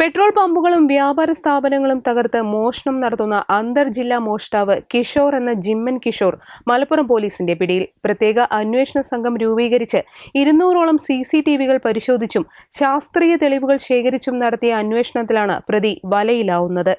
Petrol പമ്പുകളും വ്യാപാര സ്ഥാപനങ്ങളും തകർത്ത് മോഷണം നടത്തുന്ന അന്തർജില്ലാ മോഷ്ടാവ് കിഷോർ എന്ന ജിമ്മൻ കിഷോർ മലപ്പുറം പോലീസിന്റെ പിടിയിൽ. പ്രത്യേക അന്വേഷണ സംഘം രൂപീകരിച്ച് ഇരുന്നൂറോളം സി സി ടി വികൾ പരിശോധിച്ചും ശാസ്ത്രീയ തെളിവുകൾ ശേഖരിച്ചും നടത്തിയ അന്വേഷണത്തിലാണ് പ്രതി വലയിലാവുന്നത്.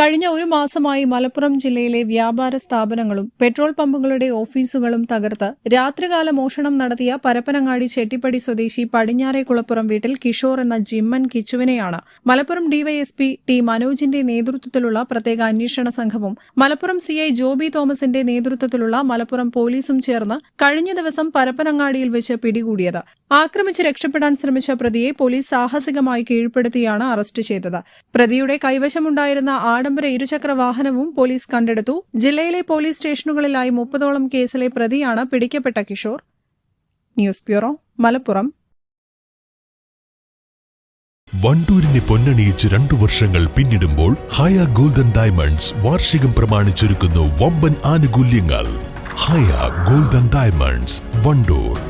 കഴിഞ്ഞ ഒരു മാസമായി മലപ്പുറം ജില്ലയിലെ വ്യാപാര സ്ഥാപനങ്ങളും പെട്രോൾ പമ്പുകളുടെ ഓഫീസുകളും തകർത്ത് രാത്രികാല മോഷണം നടത്തിയ പരപ്പനങ്ങാടി ചെട്ടിപ്പടി സ്വദേശി പടിഞ്ഞാറേക്കുളപ്പുറം വീട്ടിൽ കിഷോർ എന്ന ജിമ്മൻ കിച്ചുവിനെയാണ് മലപ്പുറം ഡിവൈഎസ്പി ടി മനോജിന്റെ നേതൃത്വത്തിലുള്ള പ്രത്യേക അന്വേഷണ സംഘവും മലപ്പുറം സിഐ ജോബി തോമസിന്റെ നേതൃത്വത്തിലുള്ള മലപ്പുറം പോലീസും ചേർന്ന് കഴിഞ്ഞ ദിവസം പരപ്പനങ്ങാടിയിൽ വെച്ച് പിടികൂടിയത്. ആക്രമിച്ച് രക്ഷപ്പെടാൻ ശ്രമിച്ച പ്രതിയെ പോലീസ് സാഹസികമായി കീഴ്പ്പെടുത്തിയാണ് അറസ്റ്റ് ചെയ്തത്. പ്രതിയുടെ കൈവശമുണ്ടായിരുന്ന ആഡംബര ഇരുചക്ര വാഹനവും പോലീസ് കണ്ടെടുത്തു. ജില്ലയിലെ പോലീസ് സ്റ്റേഷനുകളിലായി മുപ്പതോളം കേസിലെ പ്രതിയാണ് പിടിക്കപ്പെട്ട കിഷോർ. News bureau Malappuram. വണ്ടൂരിനെ പൊന്നണിയിച്ച് രണ്ടു വർഷങ്ങൾ പിന്നിടുമ്പോൾ ഹയ ഗോൾഡൻ ഡയമണ്ട്സ് വാർഷികം പ്രമാണിച്ചൊരുക്കുന്നു വമ്പൻ ആനുകൂല്യങ്ങൾ. Haya golden diamonds Wandoor.